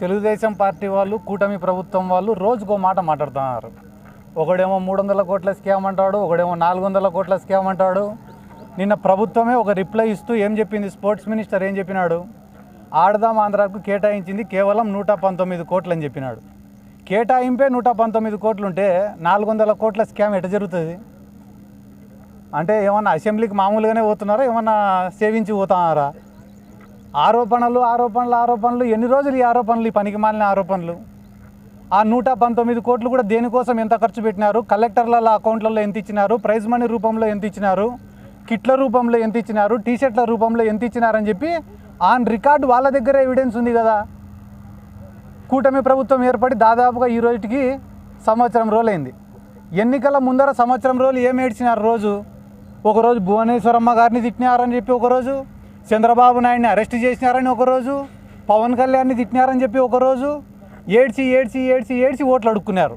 Telugu Desam party వాళ్ళు కూటమి ప్రభుత్వం వాళ్ళు రోజుకో మాట మాట్లాడుతున్నారు. ఒకడేమో మూడు వందల కోట్ల స్కామ్ అంటాడు ఒకడేమో నాలుగు వందల కోట్ల స్కామ్ అంటాడు. నిన్న ప్రభుత్వమే ఒక రిప్లై ఇస్తూ ఏం చెప్పింది? స్పోర్ట్స్ మినిస్టర్ ఏం చెప్పినాడు? ఆడదాం ఆంధ్రాకు కేటాయించింది కేవలం నూట పంతొమ్మిది కోట్లు అని చెప్పినాడు. కేటాయింపే నూట పంతొమ్మిది కోట్లు ఉంటే నాలుగు వందల కోట్ల స్కామ్ ఎట జరుగుతుంది? అంటే ఏమన్నా అసెంబ్లీకి మామూలుగానే పోతున్నారా? ఏమన్నా సేవించి పోతున్నారా? ఆరోపణలు ఆరోపణలు ఆరోపణలు. ఎన్ని రోజులు ఈ ఆరోపణలు ఈ పనికి మాలిన ఆరోపణలు? ఆ నూట పంతొమ్మిది కోట్లు కూడా దేనికోసం ఎంత ఖర్చు పెట్టినారు? కలెక్టర్ల అకౌంట్లలో ఎంత ఇచ్చినారు? ప్రైజ్ మనీ రూపంలో ఎంత ఇచ్చినారు? కిట్ల రూపంలో ఎంత ఇచ్చినారు? టీషర్ట్ల రూపంలో ఎంత ఇచ్చినారని చెప్పి ఆన్ రికార్డు వాళ్ళ దగ్గర ఎవిడెన్స్ ఉంది కదా. కూటమి ప్రభుత్వం ఏర్పడి దాదాపుగా ఈ రోజుకి సంవత్సరం రోజులైంది. ఎన్నికల ముందర సంవత్సరం రోజులు ఏం ఏడ్చినారు రోజు? ఒకరోజు భువనేశ్వరమ్మ గారిని తిట్టినారని చెప్పి ఒకరోజు చంద్రబాబు నాయుడిని అరెస్ట్ చేసినారని ఒకరోజు పవన్ కళ్యాణ్ని తిట్టినారని చెప్పి ఒకరోజు ఏడ్చి ఏడ్చి ఏడ్చి ఏడ్చి ఓట్లు అడుక్కున్నారు.